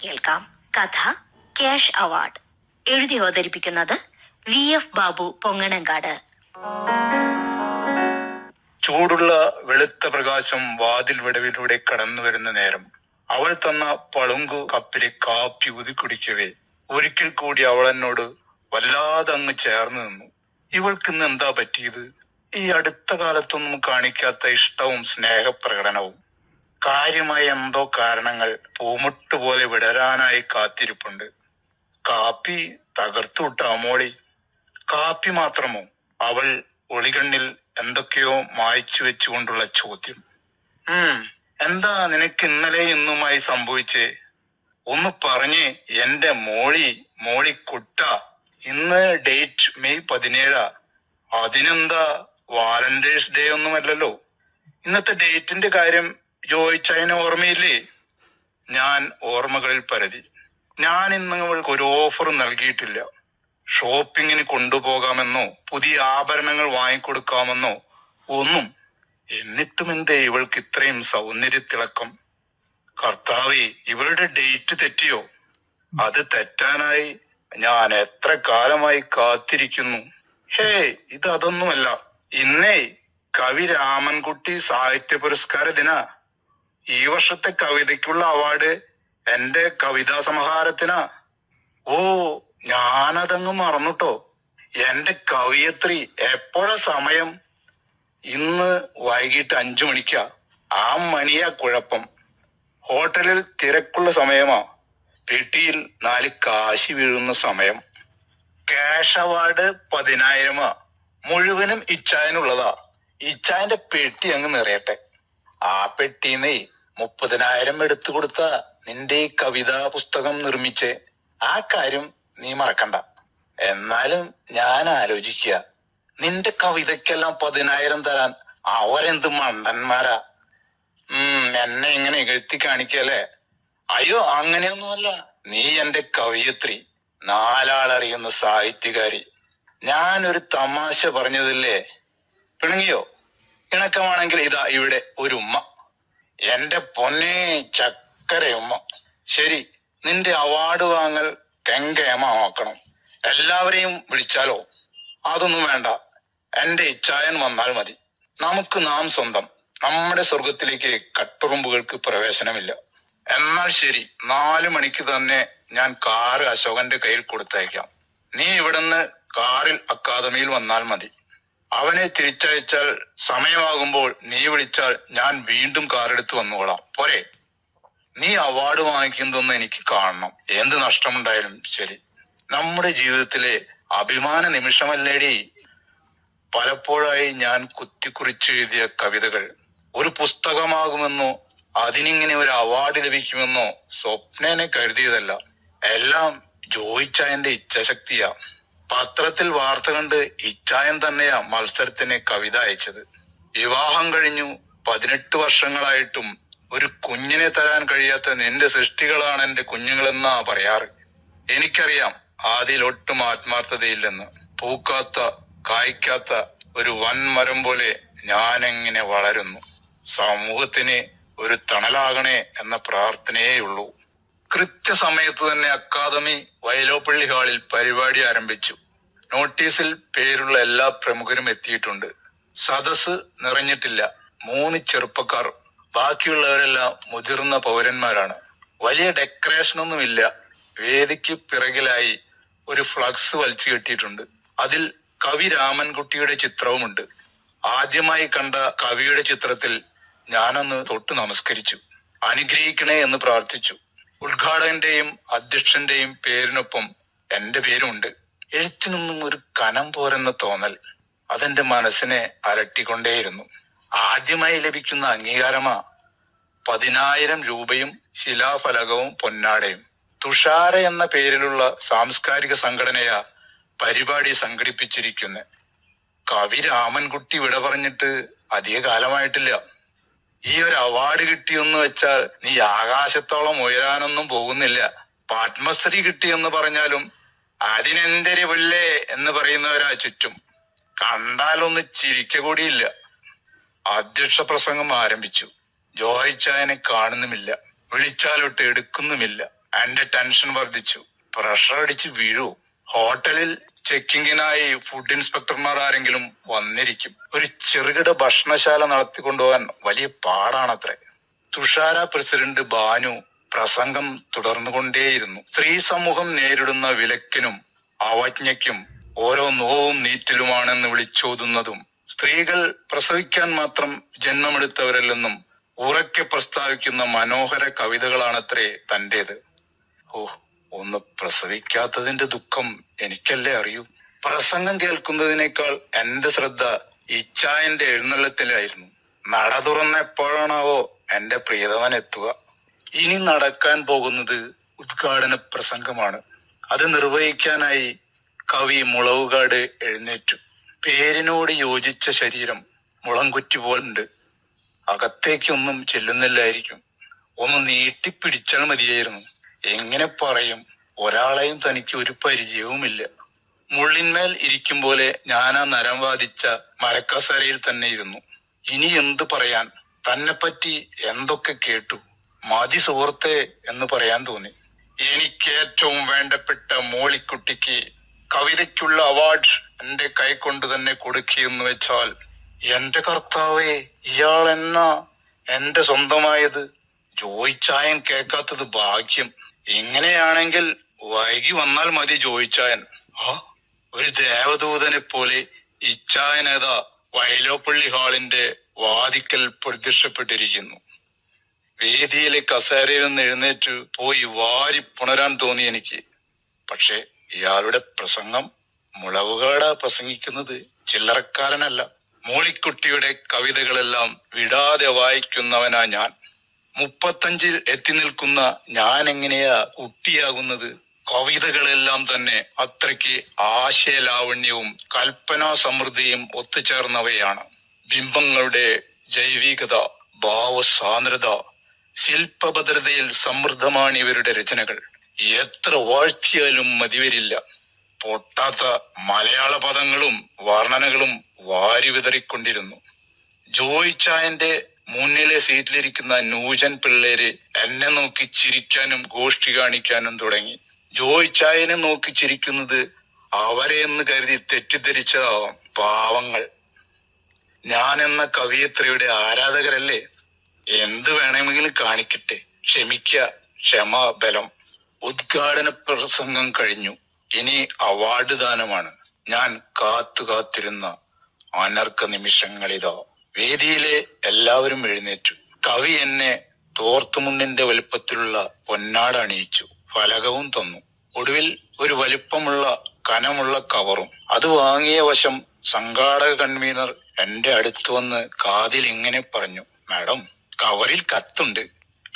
കേൾക്കാം. കഥ cash award. എഴുതി അവതരിപ്പിക്കുന്നത് വി എഫ് ബാബു പൊങ്ങണങ്കാട്. ചൂടുള്ള വെളുത്ത പ്രകാശം വാതിൽ വിടവിലൂടെ കടന്നു വരുന്ന നേരം അവൾ തന്ന പളുങ്കു കപ്പിലെ കാപ്പി ഊതി കുടിക്കവേ ഒരിക്കൽ കൂടി അവൾ എന്നോട് വല്ലാതെ അങ്ങ് ചേർന്ന് നിന്നു. ഇവൾക്ക് ഇന്ന് എന്താ പറ്റിയത്? ഈ അടുത്ത കാലത്തൊന്നും കാണിക്കാത്ത ഇഷ്ടവും സ്നേഹപ്രകടനവും. കാര്യമായ എന്തോ കാരണങ്ങൾ പൂമുട്ട് പോലെ വിടരാനായി കാത്തിരിപ്പുണ്ട്. കാപ്പി തകർത്തുവിട്ട അമോളി കാപ്പി മാത്രമോ? അവൾ ഒളികണ്ണിൽ എന്തൊക്കെയോ മായ്ച്ചു വെച്ചുകൊണ്ടുള്ള ചോദ്യം. ഉം എന്താ നിനക്ക് ഇന്നലെ ഇന്നുമായി സംഭവിച്ചേ? ഒന്ന് പറഞ്ഞ് എന്റെ മോളി മോളി കുട്ട. ഇന്ന് ഡേറ്റ് മെയ് പതിനേഴാ. അതിനെന്താ വാലന്റൈൻസ് ഡേ ഒന്നുമല്ലല്ലോ? ഇന്നത്തെ ഡേറ്റിന്റെ കാര്യം ചോദിച്ചതിന് ഓർമ്മയില്ലേ? ഞാൻ ഓർമ്മകളിൽ പരതി. ഞാൻ ഇന്ന് അവൾക്ക് ഒരു ഓഫർ നൽകിയിട്ടില്ല. ഷോപ്പിങ്ങിന് കൊണ്ടുപോകാമെന്നോ പുതിയ ആഭരണങ്ങൾ വാങ്ങിക്കൊടുക്കാമെന്നോ ഒന്നും എന്നിട്ടും എന്തേ ഇവൾക്ക് ഇത്രയും സൗന്ദര്യത്തിളക്കം? കർത്താവെ ഇവളുടെ ഡേറ്റ് തെറ്റിയോ? അത് തെറ്റാനായി ഞാൻ എത്ര കാലമായി കാത്തിരിക്കുന്നു. ഹേ ഇത് അതൊന്നുമല്ല ഇന്നേ കവി രാമൻകുട്ടി സാഹിത്യ പുരസ്കാര ദിന ഈ വർഷത്തെ കവിതയ്ക്കുള്ള അവാർഡ് എന്റെ കവിതാ സമാഹാരത്തിനാ. ഓ ഞാനതങ്ങ് മറന്നുട്ടോ. എന്റെ കവിയത്രി എപ്പോഴാ സമയം? ഇന്ന് വൈകിട്ട് അഞ്ചു മണിക്കാ. ആ മണിയാ കുഴപ്പം. ഹോട്ടലിൽ തിരക്കുള്ള സമയമാ. പെട്ടിയിൽ നാല് കാശി വീഴുന്ന സമയം. ക്യാഷ് അവാർഡ് പതിനായിരമാ. മുഴുവനും ഇച്ചായനുള്ളതാ. ഇച്ചായന്റെ പെട്ടി അങ്ങ് നിറയട്ടെ. ആ പെട്ടിന്ന് മുപ്പതിനായിരം എടുത്തു കൊടുത്ത നിന്റെ ഈ കവിതാ പുസ്തകം നിർമ്മിച്ച് ആ കാര്യം നീ മറക്കണ്ട. എന്നാലും ഞാൻ ആലോചിക്കുക. നിന്റെ കവിതയ്ക്കെല്ലാം പതിനായിരം തരാൻ അവരെന്ത് മണ്ടന്മാരാ? ഉം എന്നെ ഇങ്ങനെ എഴുത്തി കാണിക്കല്ലേ? അയ്യോ അങ്ങനെയൊന്നുമല്ല. നീ എന്റെ കവിയത്രി നാലാളറിയുന്ന സാഹിത്യകാരി. ഞാനൊരു തമാശ പറഞ്ഞതില്ലേ? പിണങ്ങിയോ? ഇണക്കമാണെങ്കിൽ ഇതാ ഇവിടെ ഒരു ഉമ്മ. എന്റെ പൊന്നെ ചക്കര ഉമ്മ ശരി നിന്റെ അവാർഡ് വാങ്ങൽ കെങ്കേമാക്കണം എല്ലാവരെയും വിളിച്ചാലോ? അതൊന്നും വേണ്ട. എന്റെ ഇച്ഛായൻ വന്നാൽ മതി. നമുക്ക് നാം സ്വന്തം. നമ്മുടെ സ്വർഗത്തിലേക്ക് കട്ടുറുമ്പുകൾക്ക് പ്രവേശനമില്ല. എന്നാൽ ശരി നാലു മണിക്ക് തന്നെ ഞാൻ കാറ് അശോകന്റെ കയ്യിൽ കൊടുത്തയക്കാം. നീ ഇവിടുന്ന് കാറിൽ അക്കാദമിയിൽ വന്നാൽ മതി. അവനെ തിരിച്ചയച്ചാൽ സമയമാകുമ്പോൾ നീ വിളിച്ചാൽ ഞാൻ വീണ്ടും കാറെടുത്ത് വന്നുകൊള്ളാം പോരെ. നീ അവാർഡ് വാങ്ങിക്കുന്നതെന്ന് എനിക്ക് കാണണം. എന്ത് നഷ്ടമുണ്ടായാലും ശരി. നമ്മുടെ ജീവിതത്തിലെ അഭിമാന നിമിഷമല്ലേടി. പലപ്പോഴായി ഞാൻ കുത്തിക്കുറിച്ച് എഴുതിയ കവിതകൾ. ഒരു പുസ്തകമാകുമെന്നോ അതിനിങ്ങനെ ഒരു അവാർഡ് ലഭിക്കുമെന്നോ സ്വപ്നനെ കരുതിയതല്ല. എല്ലാം ജോയിച്ചായന്റെ ഇച്ഛാശക്തിയാ. പത്രത്തിൽ വാർത്ത കണ്ട് ഇച്ചായൻ തന്നെയാ മത്സരത്തിന് കവിത അയച്ചത്. വിവാഹം കഴിഞ്ഞു പതിനെട്ട് വർഷങ്ങളായിട്ടും ഒരു കുഞ്ഞിനെ തരാൻ കഴിയാത്ത നിന്റെ സൃഷ്ടികളാണ് എന്റെ കുഞ്ഞുങ്ങളെന്നാ പറയാറ്. എനിക്കറിയാം ആദിൽ ഒട്ടും ആത്മാർത്ഥതയില്ലെന്ന്. പൂക്കാത്ത കായ്ക്കാത്ത ഒരു വൻമരം പോലെ ഞാനെങ്ങനെ വളരുന്നു? സമൂഹത്തിന് ഒരു തണലാകണേ എന്ന പ്രാർത്ഥനയേയുള്ളൂ. കൃത്യസമയത്ത് തന്നെ അക്കാദമി വയലോപ്പള്ളി ഹാളിൽ പരിപാടി ആരംഭിച്ചു. നോട്ടീസിൽ പേരുള്ള എല്ലാ പ്രമുഖരും എത്തിയിട്ടുണ്ട്. സദസ് നിറഞ്ഞിട്ടില്ല. മൂന്ന് ചെറുപ്പക്കാർ. ബാക്കിയുള്ളവരെല്ലാം മുതിർന്ന പൗരന്മാരാണ്. വലിയ ഡെക്കറേഷൻ ഒന്നുമില്ല വേദിക്ക് പിറകിലായി ഒരു ഫ്ലക്സ് വലിച്ചു കെട്ടിയിട്ടുണ്ട്. അതിൽ കവി രാമൻകുട്ടിയുടെ ചിത്രവുമുണ്ട്. ആദ്യമായി കണ്ട കവിയുടെ ചിത്രത്തിൽ ഞാനൊന്ന് തൊട്ട് നമസ്കരിച്ചു. അനുഗ്രഹിക്കണേ എന്ന് പ്രാർത്ഥിച്ചു. ഉദ്ഘാടകന്റെയും അധ്യക്ഷന്റെയും പേരിനൊപ്പം എന്റെ പേരുമുണ്ട്. എഴുത്തിനൊന്നും ഒരു കനം പോരെന്ന തോന്നൽ അതെന്റെ മനസ്സിനെ അലട്ടിക്കൊണ്ടേയിരുന്നു. ആദ്യമായി ലഭിക്കുന്ന അംഗീകാരമാ പതിനായിരം രൂപയും ശിലാഫലകവും പൊന്നാടയും. തുഷാര എന്ന പേരിലുള്ള സാംസ്കാരിക സംഘടനയാ പരിപാടി സംഘടിപ്പിച്ചിരിക്കുന്നത് കവി രാമൻകുട്ടി വിട പറഞ്ഞിട്ട് അധിക കാലമായിട്ടില്ല ഈ ഒരു അവാർഡ് കിട്ടിയെന്ന് വെച്ചാൽ നീ ആകാശത്തോളം ഉയരാനൊന്നും പോകുന്നില്ല. പത്മശ്രീ കിട്ടിയെന്ന് പറഞ്ഞാലും അതിനെന്തരി പുല്ലേ എന്ന് പറയുന്നവരാ ചുറ്റും. കണ്ടാലൊന്ന് ചിരിക്ക കൂടിയില്ല. അധ്യക്ഷ പ്രസംഗം ആരംഭിച്ചു. ജോയിച്ചായനെ കാണുന്നുമില്ല. വിളിച്ചാലോട്ട് എടുക്കുന്നുമില്ല. എന്റെ ടെൻഷൻ വർദ്ധിച്ചു. പ്രഷർ അടിച്ച് വീഴൂ ഹോട്ടലിൽ ചെക്കിങ്ങിനായി ഫുഡ് ഇൻസ്പെക്ടർമാർ ആരെങ്കിലും വന്നിരിക്കും. ഒരു ചെറുകിട ഭക്ഷണശാല നടത്തിക്കൊണ്ടുപോകാൻ വലിയ പാടാണത്രേ. തുഷാര പ്രസിഡന്റ് ബാനു പ്രസംഗം തുടർന്നുകൊണ്ടേയിരുന്നു. സ്ത്രീ സമൂഹം നേരിടുന്ന വിലക്കിനും അവജ്ഞയ്ക്കും ഓരോ നോവും നീറ്റിലുമാണെന്ന് വിളിച്ചോതുന്നതും സ്ത്രീകൾ പ്രസവിക്കാൻ മാത്രം ജന്മമെടുത്തവരല്ലെന്നും ഉറക്കെ പ്രസ്താവിക്കുന്ന മനോഹര കവിതകളാണത്രേ തന്റേത് ഓ ഒന്ന് പ്രസവിക്കാത്തതിന്റെ ദുഃഖം എനിക്കല്ലേ അറിയൂ? പ്രസംഗം കേൾക്കുന്നതിനേക്കാൾ എന്റെ ശ്രദ്ധ ഇച്ചായന്റെ എഴുന്നള്ളത്തിലായിരുന്നു. നട തുറന്ന എപ്പോഴാണാവോ എന്റെ പ്രിയതവൻ എത്തുക. ഇനി നടക്കാൻ പോകുന്നത് ഉദ്ഘാടന പ്രസംഗമാണ്. അത് നിർവഹിക്കാനായി കവി മുളവുകാട് എഴുന്നേറ്റു. പേരിനോട് യോജിച്ച ശരീരം മുളംകുറ്റി പോലുണ്ട് അകത്തേക്കൊന്നും ചെല്ലുന്നില്ലായിരിക്കും. ഒന്ന് നീട്ടിപ്പിടിച്ചാൽ മതിയായിരുന്നു. എങ്ങനെ പറയും? ഒരാളെയും തനിക്ക് ഒരു പരിചയവുമില്ല. മുള്ളിന്മേൽ ഇരിക്കും പോലെ ഞാൻ ആ നരം വാദിച്ച മരക്കസരയിൽ തന്നെ ഇരുന്നു. ഇനി എന്ത് പറയാൻ? തന്നെപ്പറ്റി എന്തൊക്കെ കേട്ടു? മതി സുഹൃത്തെ എന്ന് പറയാൻ തോന്നി. എനിക്ക് ഏറ്റവും വേണ്ടപ്പെട്ട മോളിക്കുട്ടിക്ക് കവിതയ്ക്കുള്ള അവാർഡ് എന്റെ കൈകൊണ്ട് തന്നെ കൊടുക്കുകയെന്ന് വെച്ചാൽ എന്റെ കർത്താവേ ഇയാൾ എന്നാ എന്റെ സ്വന്തമായത്? ജോയിച്ചായം കേൾക്കാത്തത് ഭാഗ്യം. ഇങ്ങനെയാണെങ്കിൽ വൈകി വന്നാൽ മതി ജോയിച്ചായൻ. ആ ഒരു ദേവദൂതനെ പോലെ ഇച്ചായനത വയലോപ്പള്ളി ഹാളിന്റെ വാതിക്കൽ പ്രത്യക്ഷപ്പെട്ടിരിക്കുന്നു. വേദിയിലെ കസേരയിൽ നിന്ന് എഴുന്നേറ്റ് പോയി വാരി പുണരാൻ തോന്നി എനിക്ക്. പക്ഷേ ഇയാളുടെ പ്രസംഗം മുളവുകാട പ്രസംഗിക്കുന്നത്. ചില്ലറക്കാരനല്ല. മോളിക്കുട്ടിയുടെ കവിതകളെല്ലാം വിടാതെ വായിക്കുന്നവനാ ഞാൻ. മുപ്പത്തഞ്ചിൽ എത്തി നിൽക്കുന്ന ഞാൻ എങ്ങനെയാ കുട്ടിയാകുന്നത് കവിതകളെല്ലാം തന്നെ അത്രയ്ക്ക് ആശയലാവണ്യവും കൽപ്പനാ സമൃദ്ധിയും ഒത്തുചേർന്നവയാണ്. ബിംബങ്ങളുടെ ജൈവികത ഭാവസാന്ദ്രത ശില്പഭദ്രതയിൽ സമൃദ്ധമാണ് ഇവരുടെ രചനകൾ. എത്ര വാഴ്ത്തിയാലും മതിവരില്ല. പൊട്ടാത്ത മലയാള പദങ്ങളും വർണനകളും വാരി വിതറിക്കൊണ്ടിരുന്നു ജോയ് ചായന്റെ മുന്നിലെ സീറ്റിലിരിക്കുന്ന നൂജൻ പിള്ളേര് എന്നെ നോക്കി ചിരിക്കാനും ഗോഷ്ഠി കാണിക്കാനും തുടങ്ങി. ജോയ് ചായനെ നോക്കി ചിരിക്കുന്നത് അവരെ എന്ന് കരുതി തെറ്റിദ്ധരിച്ചതാവാം പാവങ്ങൾ. ഞാൻ എന്ന കവിയത്രയുടെ ആരാധകരല്ലേ? എന്ത് വേണമെങ്കിലും കാണിക്കട്ടെ. ക്ഷമിക്ക ക്ഷമ ബലം. ഉദ്ഘാടന പ്രസംഗം കഴിഞ്ഞു. ഇനി അവാർഡ് ദാനമാണ്. ഞാൻ കാത്തു കാത്തിരുന്ന അനർക്ക നിമിഷങ്ങളിതാ വേദിയിലെ എല്ലാവരും എഴുന്നേറ്റു. കവി എന്നെ തോർത്തുമുണ്ടിന്റെ വലിപ്പത്തിലുള്ള പൊന്നാട് അണിയിച്ചു ഫലകവും തന്നു. ഒടുവിൽ ഒരു വലിപ്പമുള്ള കനമുള്ള കവറും. അത് വാങ്ങിയ വശം സംഘാടക കൺവീനർ എന്റെ അടുത്ത് വന്ന് കാതിൽ ഇങ്ങനെ പറഞ്ഞു മാഡം കവറിൽ കത്തുണ്ട്.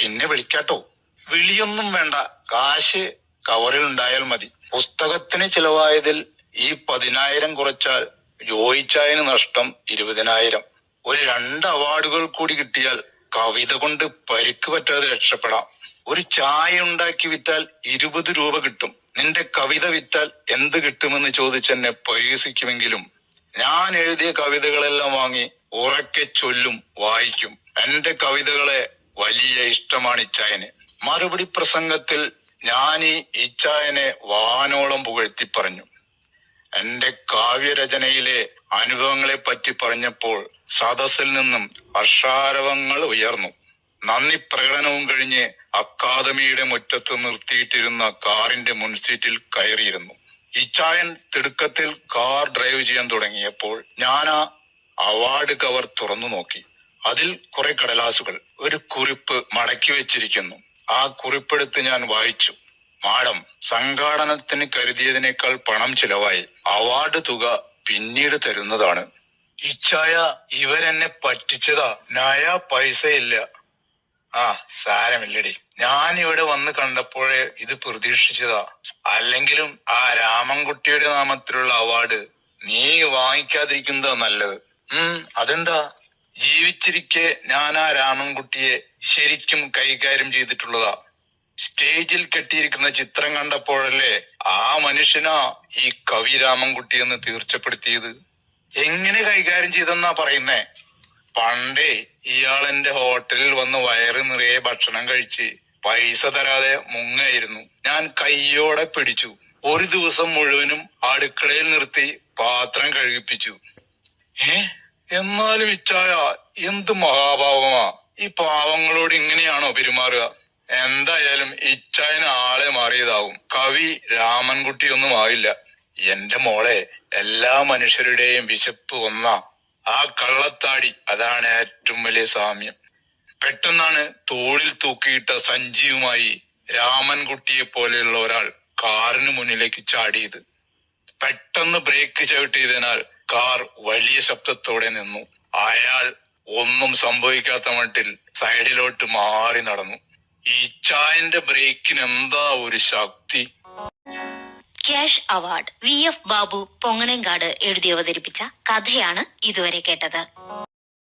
പിന്നെ വിളിക്കാട്ടോ. വിളിയൊന്നും വേണ്ട. കാശ് കവറിൽ ഉണ്ടായാൽ മതി. പുസ്തകത്തിന് ചിലവായതിൽ ഈ പതിനായിരം കുറച്ചാൽ ജോയിച്ചായന് നഷ്ടം ഇരുപതിനായിരം. ഒരു രണ്ട് അവാർഡുകൾ കൂടി കിട്ടിയാൽ കവിത കൊണ്ട് പരിക്ക് പറ്റാതെ രക്ഷപ്പെടാം. ഒരു ചായ ഉണ്ടാക്കി വിറ്റാൽ ഇരുപത് രൂപ കിട്ടും. നിന്റെ കവിത വിറ്റാൽ എന്ത് കിട്ടുമെന്ന് ചോദിച്ചെന്നെ പരിഹസിക്കുമെങ്കിലും ഞാൻ എഴുതിയ കവിതകളെല്ലാം വാങ്ങി ഉറക്കെ ചൊല്ലും വായിക്കും. എന്റെ കവിതകളെ വലിയ ഇഷ്ടമാണ് ഇച്ചായന്. മറുപടി പ്രസംഗത്തിൽ ഞാൻ ഈ ഇച്ചായനെ വാനോളം പുകഴ്ത്തി പറഞ്ഞു. എന്റെ കാവ്യരചനയിലെ അനുഭവങ്ങളെ പറ്റി പറഞ്ഞപ്പോൾ സദസ്സിൽ നിന്നും ഹർഷാരവങ്ങൾ ഉയർന്നു. നന്ദി പ്രകടനവും കഴിഞ്ഞ് അക്കാദമിയുടെ മുറ്റത്ത് നിർത്തിയിട്ടിരുന്ന കാറിന്റെ മുൻസീറ്റിൽ കയറിയിരുന്നു. ഇച്ചായൻ തിടുക്കത്തിൽ കാർ ഡ്രൈവ് ചെയ്യാൻ തുടങ്ങിയപ്പോൾ ഞാൻ ആ അവാർഡ് കവർ തുറന്നു നോക്കി. അതിൽ കുറെ കടലാസുകൾ ഒരു കുറിപ്പ് മടക്കി വെച്ചിരിക്കുന്നു. ആ കുറിപ്പെടുത്ത് ഞാൻ വായിച്ചു. മാഡം സംഘാടനത്തിന് കരുതിയതിനേക്കാൾ പണം ചിലവായി. അവാർഡ് തുക പിന്നീട് തരുന്നതാണ്. ഇച്ചായ ഇവരെന്നെ പറ്റിച്ചതാ. നായ പൈസയില്ല. ആ സാരമില്ലടി. ഞാൻ ഇവിടെ വന്ന് കണ്ടപ്പോഴേ ഇത് പ്രതീക്ഷിച്ചതാ. അല്ലെങ്കിലും ആ രാമൻകുട്ടിയുടെ നാമത്തിലുള്ള അവാർഡ് നീ വാങ്ങിക്കാതിരിക്കുന്നതാ നല്ലത്. ഉം അതെന്താ? ജീവിച്ചിരിക്കെ ഞാൻ ആ രാമൻകുട്ടിയെ ശരിക്കും കൈകാര്യം ചെയ്തിട്ടുള്ളതാ. സ്റ്റേജിൽ കെട്ടിയിരിക്കുന്ന ചിത്രം കണ്ടപ്പോഴല്ലേ ആ മനുഷ്യനാ ഈ കവി രാമൻകുട്ടി എന്ന് തീർച്ചപ്പെടുത്തിയത്? എങ്ങനെ കൈകാര്യം ചെയ്തെന്നാ പറയുന്നേ? പണ്ടേ ഇയാൾ എന്റെ ഹോട്ടലിൽ വന്ന് വയറ് നിറയെ ഭക്ഷണം കഴിച്ച് പൈസ തരാതെ മുങ്ങായിരുന്നു. ഞാൻ കയ്യോടെ പിടിച്ചു. ഒരു ദിവസം മുഴുവനും അടുക്കളയിൽ നിർത്തി പാത്രം കഴുകിപ്പിച്ചു. ഏ? എന്നാലും ഇച്ചായ എന്ത് മഹാഭാവമാ ഈ പാവങ്ങളോട് ഇങ്ങനെയാണോ പെരുമാറുക? എന്തായാലും ഇച്ചായന ആളെ മാറിയതാവും. കവി രാമൻകുട്ടിയൊന്നും ആവില്ല എന്റെ മോളെ എല്ലാ മനുഷ്യരുടെയും വിശപ്പ് ഒന്നാ. ആ കള്ളത്താടി അതാണ് ഏറ്റവും വലിയ സാമ്യം. പെട്ടെന്നാണ് തോളിൽ തൂക്കിയിട്ട സഞ്ജീവുമായി രാമൻകുട്ടിയെ പോലെയുള്ള ഒരാൾ കാറിന് മുന്നിലേക്ക് ചാടിയത്. പെട്ടെന്ന് ബ്രേക്ക് ചവിട്ടിയതിനാൽ കാർ വലിയ ശബ്ദത്തോടെ നിന്നു. അയാൾ ഒന്നും സംഭവിക്കാത്ത മട്ടിൽ സൈഡിലോട്ട് മാറി നടന്നു. ഈ ചായന്റെ ബ്രേക്കിന് എന്താ ഒരു ശക്തി? Cash award V F Babu പൊങ്ങണേങ്കാട് എഴുതി അവതരിപ്പിച്ച കഥയാണ് ഇതുവരെ കേട്ടത്.